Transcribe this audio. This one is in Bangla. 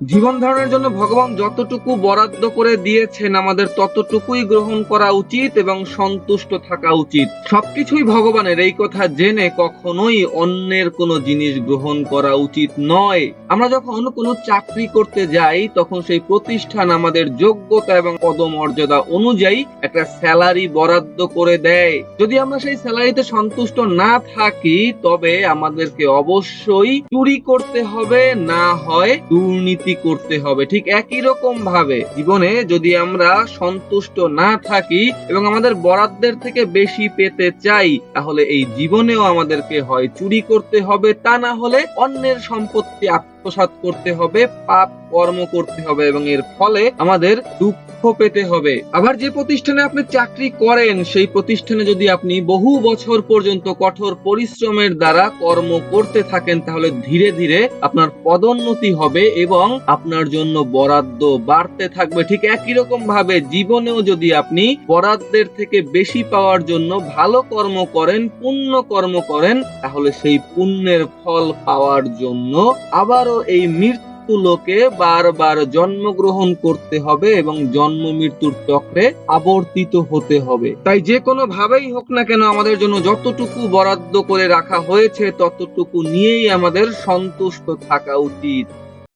জীবন ধারণের জন্য ভগবান যতটুকু বরাদ্দ করে দিয়েছেন, আমাদের ততটুকুই গ্রহণ করা উচিত এবং সন্তুষ্ট থাকা উচিত। সবকিছুই ভগবানের, এই কথা জেনে কখনোই অন্যের কোনো জিনিস গ্রহণ করা উচিত নয়। আমরা যখন কোনো চাকরি করতে যাই, তখন সেই প্রতিষ্ঠান আমাদের যোগ্যতা এবং পদমর্যাদা অনুযায়ী একটা স্যালারি বরাদ্দ করে দেয়। যদি আমরা সেই স্যালারিতে সন্তুষ্ট না থাকি, তবে আমাদেরকে অবশ্যই চুরি করতে হবে, না হয় দুর্নীতি করতে হবে? ঠিক একই রকম ভাবে জীবনে যদি আমরা সন্তুষ্ট না থাকি এবং আমাদের বরাদ্দের থেকে বেশি পেতে চাই, তাহলে এই জীবনেও আমাদেরকে হয় চুরি করতে হবে, তা না হলে অন্যের সম্পত্তি আত্মসাত করতে হবে, পাপ কর্ম করতে হবে এবং এর ফলে আমাদের দুঃখ পেতে হবে। আবার যে প্রতিষ্ঠানে আপনি চাকরি করেন, সেই প্রতিষ্ঠানে যদি আপনি বহু বছর পর্যন্ত কঠোর পরিশ্রমের দ্বারা কর্ম করতে থাকেন, তাহলে ধীরে ধীরে আপনার পদোন্নতি হবে এবং আপনার জন্য বরাদ্দ বাড়তে থাকবে। ঠিক একই রকম ভাবে জীবনেও যদি আপনি বরাদ্দের থেকে বেশি পাওয়ার জন্য ভালো কর্ম করেন, পুণ্য কর্ম করেন, তাহলে সেই পুণ্যের ফল পাওয়ার জন্য আবারও এই মৃত্যু লোকে বারবার জন্মগ্রহণ করতে হবে এবং জন্ম মৃত্যুর চক্রে আবর্তিত হতে হবে। তাই যে কোনো ভাবেই হোক না কেন আমাদের জন্য যতটুকু বরাদ্দ করে রাখা হয়েছে, ততটুকু নিয়েই আমাদের সন্তুষ্ট থাকা উচিত।